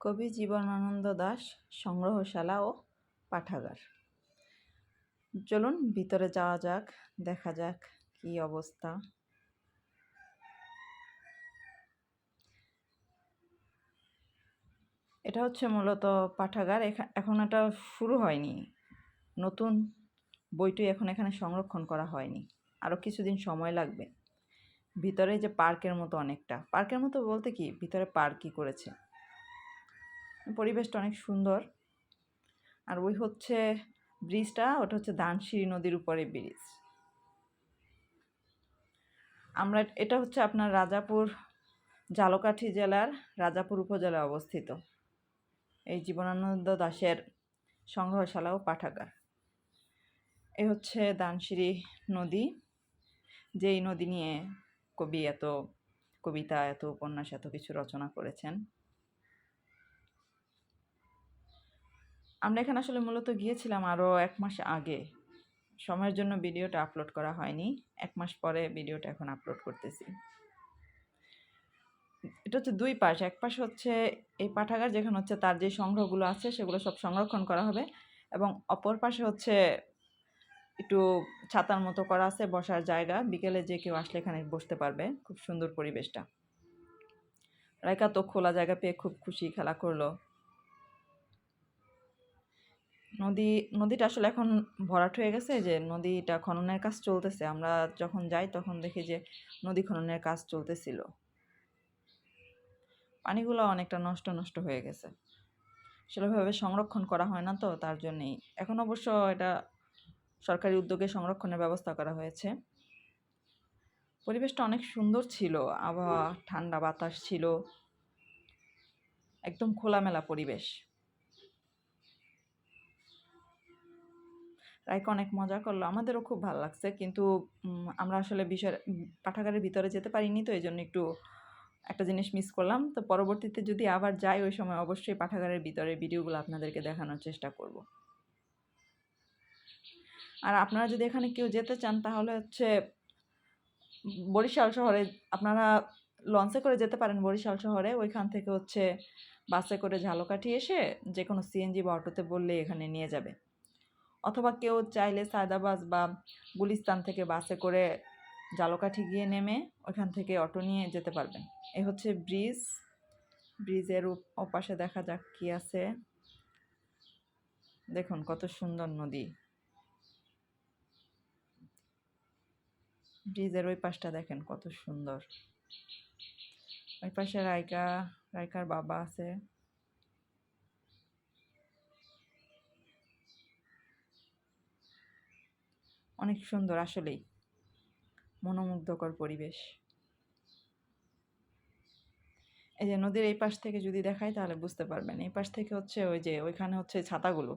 কবি জীবনানন্দ দাশ সংগ্রহশালা ও পাঠাগার। চলুন ভিতরে যাওয়া যাক, দেখা যাক কি অবস্থা। এটা হচ্ছে মূলত পাঠাগার, এখা- এখন এটা শুরু হয়নি। নতুন বইটি এখন এখানে সংরক্ষণ করা হয়নি। আরও কিছুদিন সময় লাগবে। ভিতরে যে পার্কের মতো অনেকটা। পার্কের মতো বলতে কি? ভিতরে পার্কই করেছে। পরিবেশটা অনেক সুন্দর। আর ওই হচ্ছে ব্রিজটা, ওটা হচ্ছে দানশিরি নদীর উপরে ব্রিজ। আমরা এটা হচ্ছে আপনার রাজাপুর, জালকাঠি জেলার রাজাপুর উপজেলায় অবস্থিত। এই জীবনানন্দ দাশের সংগ্রহশালা ও পাঠাগার। এ হচ্ছে দানশিরি নদী। যেই নদী নিয়ে কবি এত কবিতা, এত উপন্যাস, এত কিছু রচনা করেছেন। আমরা এখানে আসলে মূলত গিয়েছিলাম আরও এক মাস আগে। সময়ের জন্য ভিডিওটা আপলোড করা হয়নি। এক মাস পরে ভিডিওটা এখন আপলোড করতেছি। এটা হচ্ছে দুই পাশ। এক পাশ হচ্ছে এই পাঠাগার যেখানে হচ্ছে তার যে সংগ্রহগুলো আছে, সেগুলো সব সংরক্ষণ করা হবে এবং অপর পাশে হচ্ছে একটু ছাতার মতো করা আছে, বসার জায়গা। বিকেলে যে কেউ আসলে এখানে বসতে পারবে। খুব সুন্দর পরিবেশটা। রাইকা তো খোলা জায়গা পেয়ে খুব খুশি, খেলা করল। নদী, নদীটা আসলে এখন ভরাট হয়ে গেছে যে নদীটা খননের কাজ চলতেছে। আমরা যখন যাই তখন দেখি যে নদী খননের কাজ চলতেছিল। পানিগুলো অনেকটা নষ্ট নষ্ট হয়ে গেছে। সেভাবে সংরক্ষণ করা হয় না তো, তার জন্যেই। এখন অবশ্য এটা সরকারি উদ্যোগে সংরক্ষণের ব্যবস্থা করা হয়েছে। পরিবেশটা অনেক সুন্দর ছিল, আবহাওয়া, ঠান্ডা বাতাস ছিল। একদম খোলামেলা পরিবেশ। রাইকা অনেক মজা করল। আমাদেরও খুব ভালো লাগছে। কিন্তু আমরা আসলে বিষয় পাঠাগারের ভিতরে যেতে পারিনি, তো এই জন্য একটু একটা জিনিস মিস করলাম। তো পরবর্তীতে যদি আবার যাই, ওই সময় অবশ্যই পাঠাগারের ভিতরে ভিডিওগুলো আপনাদেরকে দেখানোর চেষ্টা করব। আর আপনারা যদি এখানে কেউ যেতে চান, তাহলে হচ্ছে, বরিশাল শহরে আপনারা লঞ্চে করে যেতে পারেন বরিশাল শহরে। ওইখান থেকে হচ্ছে বাসে করে ঝালকাঠি এসে যে কোনো সিএনজি বা অটোতে বললে এখানে নিয়ে যাবে। অথবা কেউ চাইলে সায়দাবাজ বা গুলিস্তান থেকে বাসে করে জালকাঠি গিয়ে নেমে ওইখান থেকে অটো নিয়ে যেতে পারবেন। এ হচ্ছে ব্রিজ। ব্রিজের ওপাশে দেখা যাক কি আছে। দেখুন কত সুন্দর নদী। ব্রিজের ওই পাশটা দেখেন কত সুন্দর। ওই পাশে রায়কা রায়কার বাবা আছে। অনেক সুন্দর আসলেই। মনোমুগ্ধকর পরিবেশ। এই যে নদীর এই পাশ থেকে যদি দেখাই তাহলে বুঝতে পারবেন। এই পাশ থেকে হচ্ছে ওই যে ওইখানে হচ্ছে ছাতাগুলো।